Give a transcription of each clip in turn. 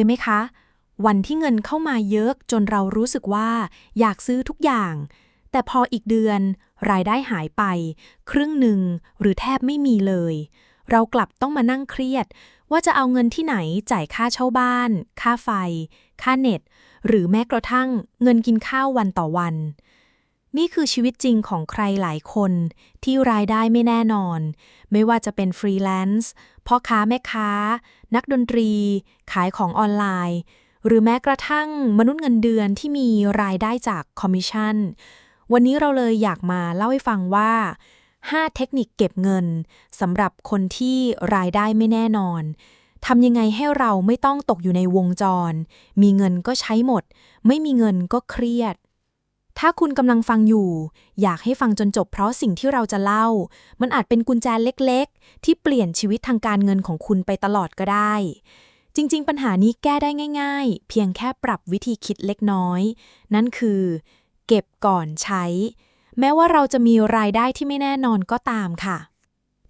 ยไหมคะ วันที่เงินเข้ามาเยอะจนเรารู้สึกว่า อยากซื้อทุกอย่าง แต่พออีกเดือน รายได้หายไป ครึ่งหนึ่งหรือแทบไม่มีเลย เรากลับต้องมานั่งเครียด ว่าจะเอาเงินที่ไหนจ่ายค่าเช่าบ้าน ค่าไฟ ค่าเน็ต หรือแม้กระทั่ง เงินกินข้าววันต่อวัน นี่คือชีวิตจริงของใครหลายคนที่รายได้ไม่แน่นอน ไม่ว่าจะเป็นฟรีแลนซ์พ่อค้าแม่ค้า นักดนตรี ขายของออนไลน์ หรือแม้กระทั่งมนุษย์เงินเดือนที่มีรายได้จากคอมมิชชั่น วันนี้เราเลยอยากมาเล่าให้ฟังว่า 5 เทคนิคเก็บเงินสำหรับคนที่รายได้ไม่แน่นอนทำยังไงให้เราไม่ต้องตกอยู่ในวงจร มีเงินก็ใช้หมด ไม่มีเงินก็เครียด ถ้าคุณกำลังฟังอยู่ อยากให้ฟังจนจบเพราะสิ่งที่เราจะเล่า มันอาจเป็นกุญแจเล็กๆ ที่เปลี่ยนชีวิตทางการเงินของคุณไปตลอดก็ได้ จริง ๆ ปัญหานี้แก้ได้ง่าย ๆ เพียงแค่ปรับวิธีคิดเล็กน้อย นั่นคือ เก็บก่อนใช้ แม้ว่าเราจะมีรายได้ที่ไม่แน่นอนก็ตามค่ะ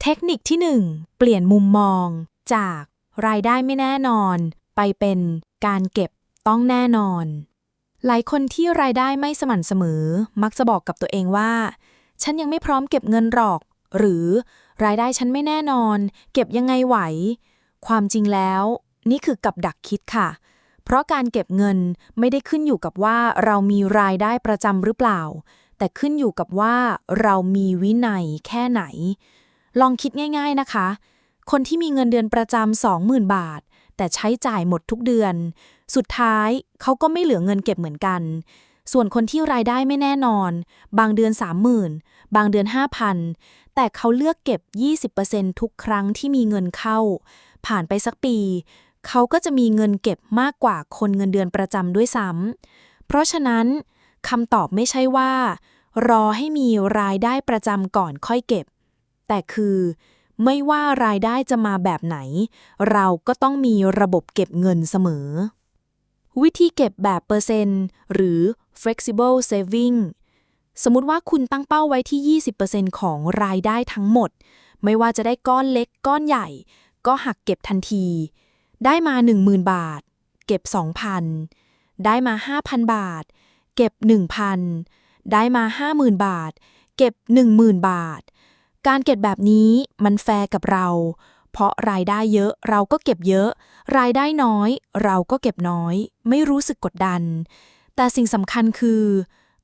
เทคนิคที่ 1 เปลี่ยนมุมมอง จากรายได้ไม่แน่นอน ไปเป็นการเก็บต้องแน่นอน หลายคนที่รายได้ไม่สม่ำเสมอ มักจะบอกกับตัวเองว่า ฉันยังไม่พร้อมเก็บเงินหรอก หรือรายได้ฉันไม่แน่นอน เก็บยังไงไหว ความจริงแล้ว นี่คือกับดักคิดค่ะ เพราะการเก็บเงินไม่ได้ขึ้นอยู่กับว่าเรามีรายได้ประจำหรือเปล่า แต่ขึ้นอยู่กับว่าเรามีวินัยแค่ไหน ลองคิดง่าย ๆนะคะ คนที่มีเงินเดือนประจำ20,000 บาท แต่ใช้จ่ายหมดทุกเดือน สุดท้ายเขาก็ไม่เหลือเงินเก็บเหมือนกัน ส่วนคนที่รายได้ไม่แน่นอน บางเดือน 30,000 บางเดือน 5,000 แต่เขาเลือกเก็บ 20%ทุกครั้งที่มีเงินเข้า ผ่านไปสักปี เขาก็จะมีเงินเก็บมากกว่าคนเงินเดือนประจำด้วยซ้ำเพราะฉะนั้นคำตอบไม่ใช่ว่า รอให้มีรายได้ประจำก่อนค่อยเก็บ แต่คือไม่ว่ารายได้จะมาแบบไหน เราก็ต้องมีระบบเก็บเงินเสมอ วิธีเก็บแบบเปอร์เซ็นต์ หรือ flexible saving สมมุติว่าคุณตั้งเป้าไว้ที่ 20%ของรายได้ทั้งหมด ไม่ว่าจะได้ก้อนเล็กก้อนใหญ่ ก็หักเก็บทันที ได้มา 10,000 บาท เก็บ 2,000 ได้มา 5,000 บาท เก็บ 1,000 ได้มา 50,000 บาท เก็บ 10,000 บาท การเก็บแบบนี้มันแฟร์กับเรา เพราะรายได้เยอะเราก็เก็บเยอะ รายได้น้อย เราก็เก็บน้อย ไม่รู้สึกกดดัน แต่สิ่งสำคัญคือ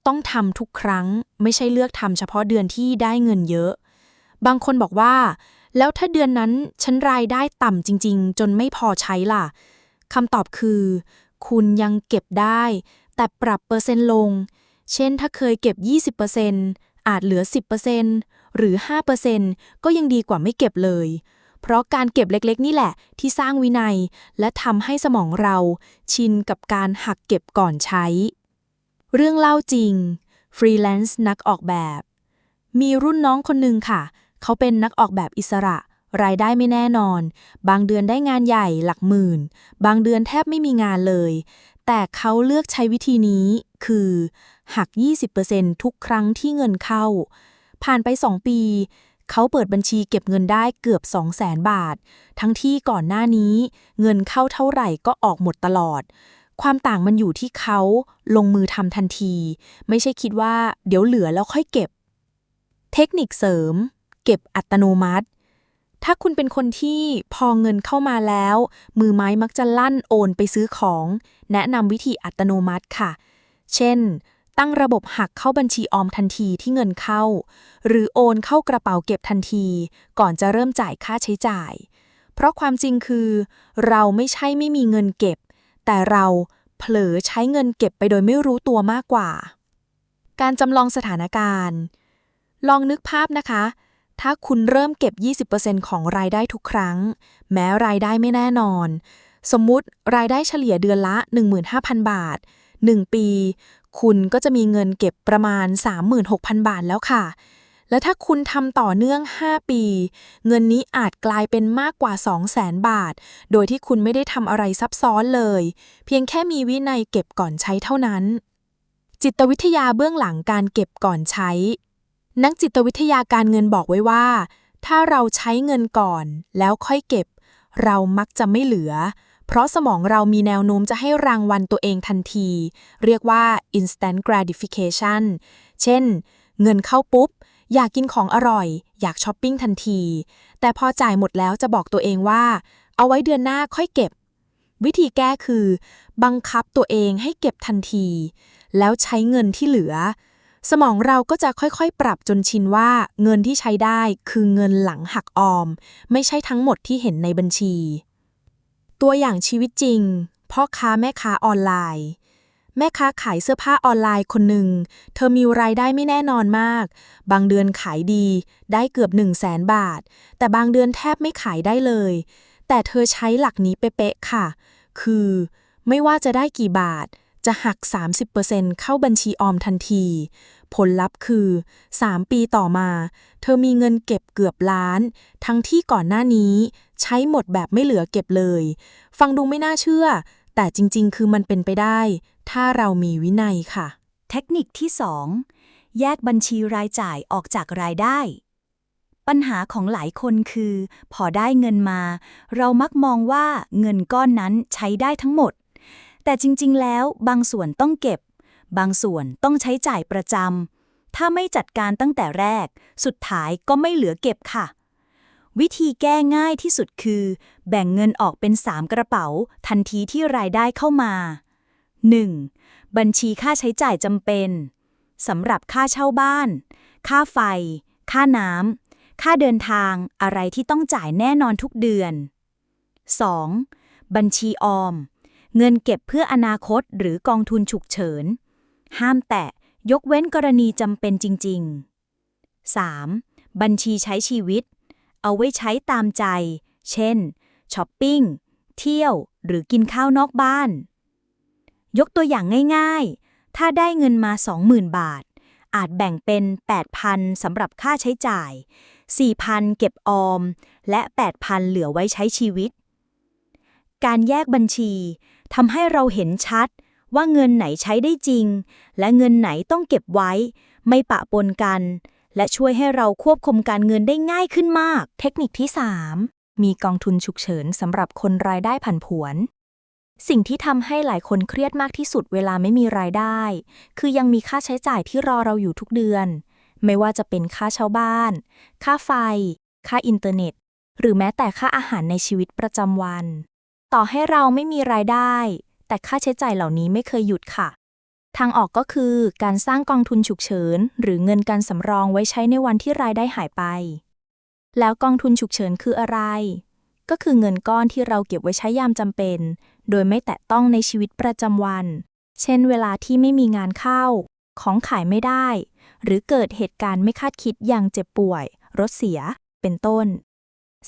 ต้องทำทุกครั้งไม่ใช่เลือกทำเฉพาะเดือนที่ได้เงินเยอะ บางคนบอกว่า แล้วถ้าเดือนนั้นฉันรายได้ต่ำจริง ๆ จนไม่พอใช้ล่ะคำตอบคือ คุณยังเก็บได้ แต่ปรับเปอร์เซ็นต์ลง เช่นถ้าเคยเก็บ 20%อาจเหลือ 10%หรือ 5%ก็ยังดีกว่าไม่เก็บเลย เพราะการเก็บเล็กๆ นี่แหละ ที่สร้างวินัย และทำให้สมองเราชินกับการหักเก็บก่อนใช้ เรื่องเล่าจริง ฟรีแลนซ์นักออกแบบ มีรุ่นน้องคนหนึ่งค่ะ เขาเป็นนักออกแบบอิสระ รายได้ไม่แน่นอน บางเดือนได้งานใหญ่หลักหมื่น บางเดือนแทบไม่มีงานเลย แต่เขาเลือกใช้วิธีนี้ คือหัก 20%ทุกครั้งที่เงินเข้า ผ่านไป 2 ปี เขาเปิดบัญชีเก็บเงินได้เกือบ 200,000บาท ทั้งที่ก่อนหน้านี้ เงินเข้าเท่าไหร่ก็ออกหมดตลอด ความต่างมันอยู่ที่เขาลงมือทำทันที ไม่ใช่คิดว่าเดี๋ยวเหลือแล้วค่อยเก็บ เทคนิคเสริม เก็บอัตโนมัติ ถ้าคุณเป็นคนที่พอเงินเข้ามาแล้ว มือไม้มักจะลั่นโอนไปซื้อของ แนะนำวิธีอัตโนมัติค่ะ เช่น ตั้งระบบหักเข้าบัญชีออมทันทีที่เงินเข้า หรือโอนเข้ากระเป๋าเก็บทันที ก่อนจะเริ่มจ่ายค่าใช้จ่าย เพราะความจริงคือ เราไม่ใช่ไม่มีเงินเก็บ แต่เราเผลอใช้เงินเก็บไปโดยไม่รู้ตัวมากกว่า การจำลองสถานการณ์ ลองนึกภาพนะคะ ถ้าคุณเริ่มเก็บ 20%ของรายได้ทุกครั้ง แม้รายได้ไม่แน่นอน สมมุติรายได้เฉลี่ยเดือนละ 15,000 บาท 1 ปี คุณก็จะมีเงินเก็บประมาณ 36,000 บาทแล้วค่ะ และถ้าคุณทำต่อเนื่อง 5 ปี เงินนี้อาจกลายเป็นมากกว่า 200,000 บาท โดยที่คุณไม่ได้ทำอะไรซับซ้อนเลย เพียงแค่มีวินัยเก็บก่อนใช้เท่านั้น จิตวิทยาเบื้องหลังการเก็บก่อนใช้ นักจิตวิทยาการเงินบอกไว้ว่า ถ้าเราใช้เงินก่อนแล้วค่อยเก็บ เรามักจะไม่เหลือ เพราะสมองเรามีแนวโน้มจะให้รางวัลตัวเองทันที เรียกว่า instant gratification เช่น เงินเข้าปุ๊บ อยากกินของอร่อย อยากช้อปปิ้งทันที แต่พอจ่ายหมดแล้วจะบอกตัวเองว่า เอาไว้เดือนหน้าค่อยเก็บ วิธีแก้คือ บังคับตัวเองให้เก็บทันที แล้วใช้เงินที่เหลือ สมองเราก็จะค่อยๆ ปรับจนชินว่า เงินที่ใช้ได้คือเงินหลังหักออม ไม่ใช่ทั้งหมดที่เห็นในบัญชี ตัวอย่างชีวิตจริง พ่อค้าแม่ค้าออนไลน์ แม่ค้าขายเสื้อผ้าออนไลน์คนหนึ่ง เธอมีรายได้ไม่แน่นอนมาก บางเดือนขายดี ได้เกือบ 1 0 0 0 0แสนบาท แต่บางเดือนแทบไม่ขายได้เลย แต่เธอใช้หลักนี้เป๊ะๆค่ะ คือ ไม่ว่าจะได้กี่บาท จะหัก 30%เข้าบัญชีออมทันที ผลลัพธ์คือ 3 ปีต่อมา เธอมีเงินเก็บเกือบล้าน ทั้งที่ก่อนหน้านี้ ใช้หมดแบบไม่เหลือเก็บเลย ฟังดูไม่น่าเชื่อ แต่จริง ๆ คือมันเป็นไปได้ ถ้าเรามีวินัยค่ะ เทคนิคที่ 2 แยกบัญชีรายจ่ายออกจากรายได้ ปัญหาของหลายคนคือ พอได้เงินมา เรามักมองว่าเงินก้อนนั้นใช้ได้ทั้งหมด แต่จริง ๆ แล้วบางส่วนต้องเก็บ บางส่วนต้องใช้จ่ายประจำถ้าไม่จัดการตั้งแต่แรก สุดท้ายก็ไม่เหลือเก็บค่ะ วิธีแก้ง่ายที่สุดคือ แบ่งเงินออกเป็น 3 กระเป๋า ทันทีที่รายได้เข้ามา 1. บัญชีค่าใช้จ่ายจำเป็นสำหรับค่าเช่าบ้าน ค่าไฟ ค่าน้ำ ค่าเดินทาง อะไรที่ต้องจ่ายแน่นอนทุกเดือน 2. บัญชีออม เงินเก็บเพื่ออนาคตหรือกองทุนฉุกเฉิน ห้ามแตะ ยกเว้นกรณีจำเป็นจริง ๆ 3. บัญชีใช้ชีวิต เอาไว้ใช้ตามใจ เช่น ช้อปปิ้ง เที่ยว หรือกินข้าวนอกบ้าน ยกตัวอย่างง่ายๆ ถ้าได้เงินมา 20,000 บาท อาจแบ่งเป็น 8,000 สำหรับค่าใช้จ่าย 4,000 เก็บออม และ 8,000 เหลือไว้ใช้ชีวิต การแยกบัญชีทำให้เราเห็นชัด ว่าเงินไหนใช้ได้จริง และเงินไหนต้องเก็บไว้ ไม่ปะปนกัน และช่วยให้เราควบคุมการเงินได้ง่ายขึ้นมาก เทคนิคที่ 3 มีกองทุนฉุกเฉินสำหรับคนรายได้ผันผวน สิ่งที่ทำให้หลายคนเครียดมากที่สุดเวลาไม่มีรายได้ คือยังมีค่าใช้จ่ายที่รอเราอยู่ทุกเดือน ไม่ว่าจะเป็นค่าเช่าบ้าน ค่าไฟ ค่าอินเทอร์เน็ต หรือแม้แต่ค่าอาหารในชีวิตประจำวัน ต่อให้เราไม่มีรายได้ แต่ค่าใช้จ่ายเหล่านี้ไม่เคยหยุดค่ะ ทางออกก็คือการสร้างกองทุนฉุกเฉิน หรือเงินการสำรองไว้ใช้ในวันที่รายได้หายไป แล้วกองทุนฉุกเฉินคืออะไร ก็คือเงินก้อนที่เราเก็บไว้ใช้ยามจำเป็น โดยไม่แตะต้องในชีวิตประจำวัน เช่น เวลาที่ไม่มีงานเข้า ของขายไม่ได้ หรือเกิดเหตุการณ์ไม่คาดคิดอย่างเจ็บป่วย รถเสีย เป็นต้น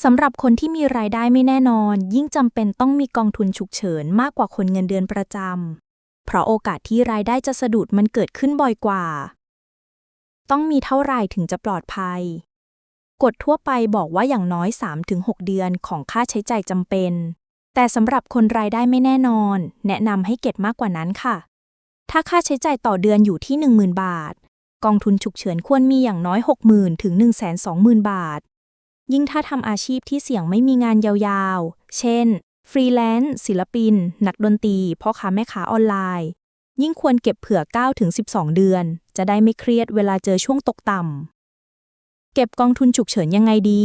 สำหรับคนที่มีรายได้ไม่แน่นอน ยิ่งจำเป็นต้องมีกองทุนฉุกเฉินมากกว่าคนเงินเดือนประจำ เพราะโอกาสที่รายได้จะสะดุดมันเกิดขึ้นบ่อยกว่า ต้องมีเท่าไหร่ถึงจะปลอดภัย กฎทั่วไปบอกว่าอย่างน้อย 3-6 เดือนของค่าใช้จ่ายจำเป็น แต่สำหรับคนรายได้ไม่แน่นอน แนะนำให้เก็บมากกว่านั้นค่ะ ถ้าค่าใช้จ่ายต่อเดือนอยู่ที่ 10,000 บาท กองทุนฉุกเฉินควรมีอย่างน้อย 60,000ถึง120,000 บาท ยิ่งถ้าทำอาชีพที่เสี่ยงไม่มีงานยาวๆ เช่น ฟรีแลนซ์ศิลปิน นักดนตรีพ่อค้าแม่ค้าออนไลน์ ยิ่งควรเก็บเผื่อ 9-12 เดือน จะได้ไม่เครียดเวลาเจอช่วงตกต่ำ เก็บกองทุนฉุกเฉินยังไงดี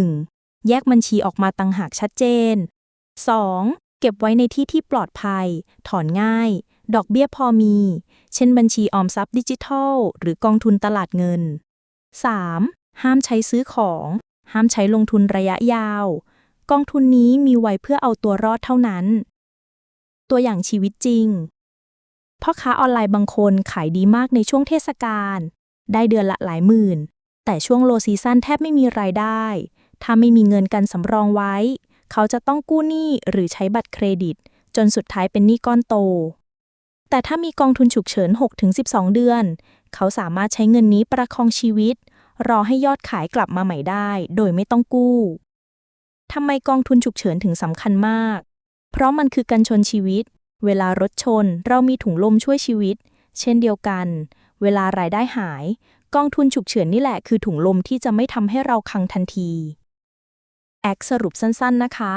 1. แยกบัญชีออกมาตังหากชัดเจน 2. เก็บไว้ในที่ที่ปลอดภัย ถอนง่าย ดอกเบี้ยพอมี เช่นบัญชีออมทรัพย์ดิจิทัล หรือกองทุนตลาดเงิน 3. ห้ามใช้ซื้อของ ห้ามใช้ลงทุนระยะยาว กองทุนนี้มีไว้เพื่อเอาตัวรอดเท่านั้น ตัวอย่างชีวิตจริง พ่อค้าออนไลน์บางคนขายดีมากในช่วงเทศกาล ได้เดือนละหลายหมื่น แต่ช่วงโลซีซั่นแทบไม่มีรายได้ ถ้าไม่มีเงินกันสำรองไว้ เขาจะต้องกู้หนี้หรือใช้บัตรเครดิต จนสุดท้ายเป็นหนี้ก้อนโตแต่ถ้ามีกองทุนฉุกเฉิน 6-12 เดือน เขาสามารถใช้เงินนี้ประคองชีวิต รอให้ยอดขายกลับมาใหม่ได้ โดยไม่ต้องกู้ทำไมกองทุนฉุกเฉินถึงสำคัญมาก เพราะมันคือการชนชีวิต เวลารถชน เรามีถุงลมช่วยชีวิต เช่นเดียวกัน เวลารายได้หาย กองทุนฉุกเฉินนี่แหละคือถุงลมที่จะไม่ทำให้เราคังทันทีแอคสรุปสั้นๆนะคะ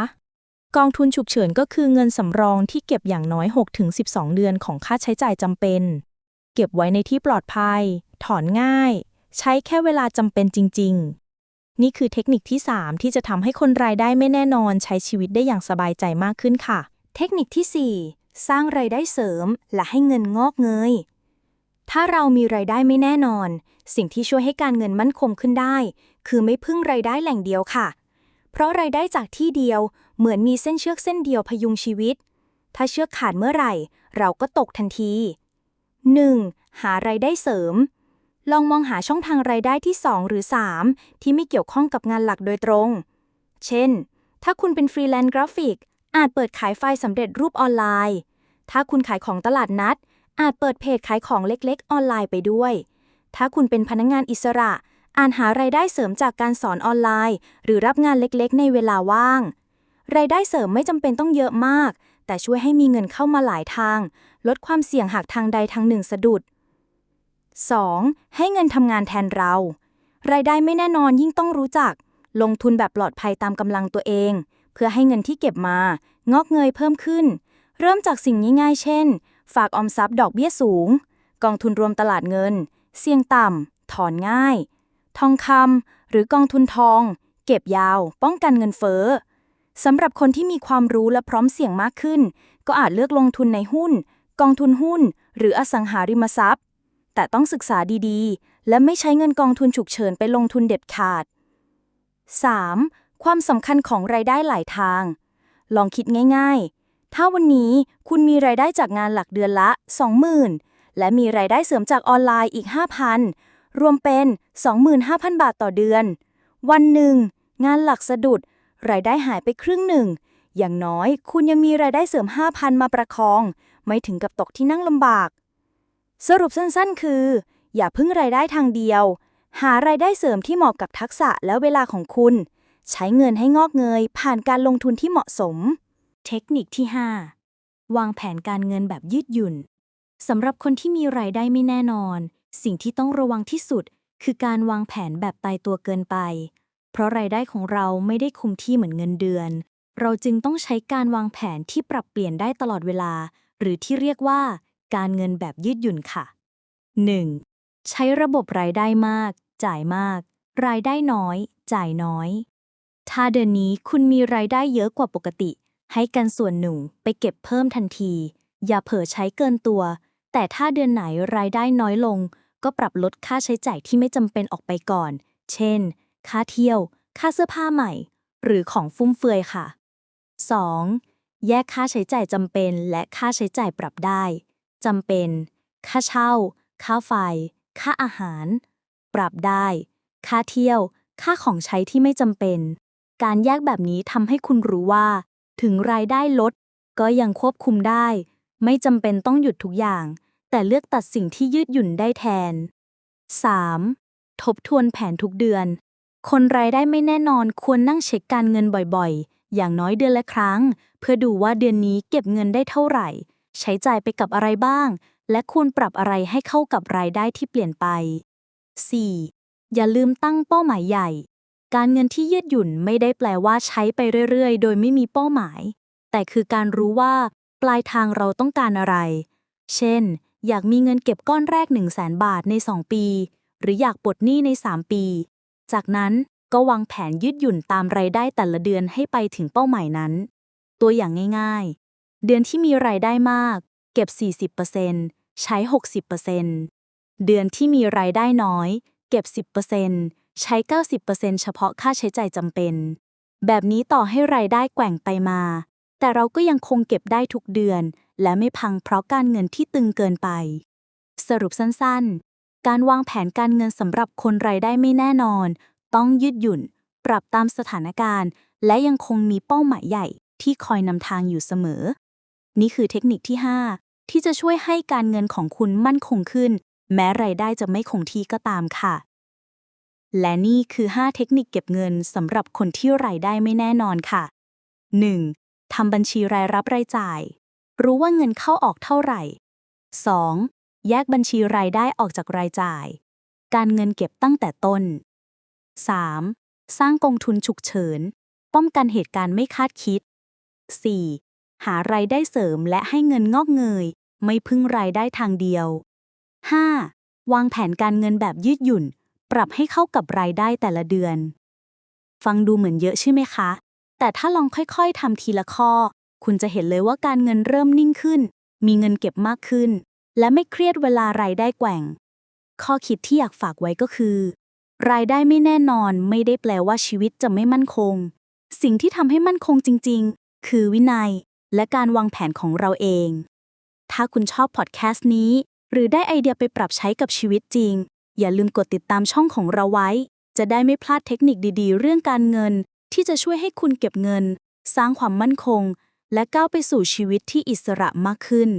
กองทุนฉุกเฉินก็คือเงินสำรองที่เก็บอย่างน้อย 6-12 เดือนของค่าใช้จ่ายจำเป็น เก็บไว้ในที่ปลอดภัย ถอนง่าย ใช้แค่เวลาจำเป็นจริง ๆ นี่คือเทคนิคที่ 3 ที่จะทำให้คนรายได้ไม่แน่นอนใช้ชีวิตได้อย่างสบายใจมากขึ้นค่ะ เทคนิคที่ 4 สร้างไรายได้เสริมและให้เงินงอกเงย ถ้าเรามีไรายได้ไม่แน่นอน สิ่งที่ช่วยให้การเงินมั่นคงขึ้นได้ คือไม่พึ่งไรายได้แหล่งเดียวค่ะ เพราะไรายได้จากที่เดียวเหมือนมีเส้นเชือกเส้นเดียวพยุงชีวิต ถ้าเชือกขาดเมื่อไหร่ เราก็ตกทันที 1. หาไรายได้เสริม ลองมองหาช่องทางไรายได้ที่ 2 หรือ 3 ที่ไม่เกี่ยวข้องกับงานหลักโดยตรง เช่น ถ้าคุณเป็นฟรีแลนซ์กราฟิก อาจเปิดขายไฟล์สำเร็จรูปออนไลน์ ถ้าคุณขายของตลาดนัด อาจเปิดเพจขายของเล็กๆ ออนไลน์ไปด้วย ถ้าคุณเป็นพนักงานอิสระ อาจหารายได้เสริมจากการสอนออนไลน์ หรือรับงานเล็กๆ ในเวลาว่าง รายได้เสริมไม่จำเป็นต้องเยอะมาก แต่ช่วยให้มีเงินเข้ามาหลายทาง ลดความเสี่ยงหากทางใดทางหนึ่งสะดุด 2. ให้เงินทำงานแทนเรา รายได้ไม่แน่นอนยิ่งต้องรู้จัก ลงทุนแบบปลอดภัยตามกำลังตัวเอง เพื่อให้เงินที่เก็บมา งอกเงยเพิ่มขึ้น เริ่มจากสิ่งง่ายๆ เช่น ฝากออมทรัพย์ดอกเบี้ยสูง กองทุนรวมตลาดเงิน เสี่ยงต่ำ ถอนง่าย ทองคำหรือกองทุนทอง เก็บยาว ป้องกันเงินเฟ้อสำหรับคนที่มีความรู้และพร้อมเสี่ยงมากขึ้น ก็อาจเลือกลงทุนในหุ้น กองทุนหุ้น หรืออสังหาริมทรัพย์ แต่ต้องศึกษาดีๆ และไม่ใช้เงินกองทุนฉุกเฉินไปลงทุนเด็ดขาด 3. ความสำคัญของรายได้หลายทาง ลองคิดง่ายๆ ถ้าวันนี้คุณมีรายได้จากงานหลักเดือนละ 20,000 และมีรายได้เสริมจากออนไลน์อีก 5,000 รวมเป็น 25,000 บาทต่อเดือน วันหนึ่ง งานหลักสะดุด รายได้หายไปครึ่งหนึ่ง อย่างน้อยคุณยังมีรายได้เสริม 5,000 มาประคอง ไม่ถึงกับตกที่นั่งลำบาก สรุปสั้นๆ คือ อย่าพึ่งรายได้ทางเดียว หารายได้เสริมที่เหมาะกับทักษะและเวลาของคุณ ใช้เงินให้งอกเงย ผ่านการลงทุนที่เหมาะสม เทคนิคที่ 5 วางแผนการเงินแบบยืดหยุ่นสำหรับคนที่มีรายได้ไม่แน่นอน สิ่งที่ต้องระวังที่สุด คือการวางแผนแบบตายตัวเกินไป เพราะรายได้ของเราไม่ได้คงที่เหมือนเงินเดือน เราจึงต้องใช้การวางแผนที่ปรับเปลี่ยนได้ตลอดเวลา หรือที่เรียกว่า การเงินแบบยืดหยุ่นค่ะ 1. ใช้ระบบรายได้มาก จ่ายมาก รายได้น้อย จ่ายน้อย ถ้าเดือนนี้คุณมีรายได้เยอะกว่าปกติ ให้กันส่วนหนึ่งไปเก็บเพิ่มทันที อย่าเผลอใช้เกินตัว แต่ถ้าเดือนไหนรายได้น้อยลง ก็ปรับลดค่าใช้จ่ายที่ไม่จำเป็นออกไปก่อน เช่น ค่าเที่ยว ค่าเสื้อผ้าใหม่ หรือของฟุ่มเฟือยค่ะ 2. แยกค่าใช้จ่ายจำเป็นและค่าใช้จ่ายปรับได้ จำเป็น ค่าเช่า ค่าไฟ ค่าอาหาร ปรับได้ ค่าเที่ยว ค่าของใช้ที่ไม่จำเป็น การแยกแบบนี้ทำให้คุณรู้ว่า ถึงรายได้ลด ก็ยังควบคุมได้ ไม่จำเป็นต้องหยุดทุกอย่าง แต่เลือกตัดสิ่งที่ยืดหยุ่นได้แทน 3. ทบทวนแผนทุกเดือน คนรายได้ไม่แน่นอนควรนั่งเช็คการเงินบ่อยๆ อย่างน้อยเดือนละครั้ง เพื่อดูว่าเดือนนี้เก็บเงินได้เท่าไหร่ ใช้จ่ายไปกับอะไรบ้าง และควรปรับอะไรให้เข้ากับรายได้ที่เปลี่ยนไป 4. อย่าลืมตั้งเป้าหมายใหญ่ การเงินที่ยืดหยุ่นไม่ได้แปลว่าใช้ไปเรื่อยๆ โดยไม่มีเป้าหมาย แต่คือการรู้ว่า ปลายทางเราต้องการอะไร เช่น อยากมีเงินเก็บก้อนแรก 1 0 0 0 0แบาทใน 2 ปี หรืออยากปลดหนี้ใน 3 ปี จากนั้นก็วางแผนยืดหยุ่นตามรายได้แต่ละเดือนให้ไปถึงเป้าหมายนั้น ตัวอย่างง่าย เดือนที่มีรายได้มาก เก็บ 40%ใช้ 60%เดือนที่มีรายได้น้อย เก็บ 10%ใช้ 90%เฉพาะค่าใช้จ่ายจำเป็น แบบนี้ต่อให้รายได้แกว่งไปมา แต่เราก็ยังคงเก็บได้ทุกเดือน และไม่พังเพราะการเงินที่ตึงเกินไป สรุปสั้นๆ การวางแผนการเงินสำหรับคนรายได้ไม่แน่นอน ต้องยืดหยุ่น ปรับตามสถานการณ์ และยังคงมีเป้าหมายใหญ่ที่คอยนำทางอยู่เสมอ นี่คือเทคนิคที่ 5 ที่จะช่วยให้การเงินของคุณมั่นคงขึ้น แม้รายได้จะไม่คงที่ก็ตามค่ะ และนี่คือ 5 เทคนิคเก็บเงินสำหรับคนที่รายได้ไม่แน่นอนค่ะ 1. ทำบัญชีรายรับรายจ่าย รู้ว่าเงินเข้าออกเท่าไหร่ 2. แยกบัญชีรายได้ออกจากรายจ่าย การเงินเก็บตั้งแต่ต้น 3. สร้างกองทุนฉุกเฉิน ป้องกันเหตุการณ์ไม่คาดคิด 4. หารายได้เสริมและให้เงินงอกเงย ไม่พึ่งรายได้ทางเดียว 5. วางแผนการเงินแบบยืดหยุ่น ปรับให้เข้ากับรายได้แต่ละเดือน ฟังดูเหมือนเยอะใช่ไหมคะ แต่ถ้าลองค่อยๆทำทีละข้อ คุณจะเห็นเลยว่าการเงินเริ่มนิ่งขึ้น มีเงินเก็บมากขึ้น และไม่เครียดเวลารายได้แกว่ง ข้อคิดที่อยากฝากไว้ก็คือ รายได้ไม่แน่นอนไม่ได้แปลว่าชีวิตจะไม่มั่นคง สิ่งที่ทำให้มั่นคงจริง ๆ คือวินัย และการวางแผนของเราเอง ถ้าคุณชอบพอดแคสต์นี้ หรือได้ไอเดียไปปรับใช้กับชีวิตจริง อย่าลืมกดติดตามช่องของเราไว้ จะได้ไม่พลาดเทคนิคดีๆ เรื่องการเงิน ที่จะช่วยให้คุณเก็บเงิน สร้างความมั่นคง และก้าวไปสู่ชีวิตที่อิสระมากขึ้น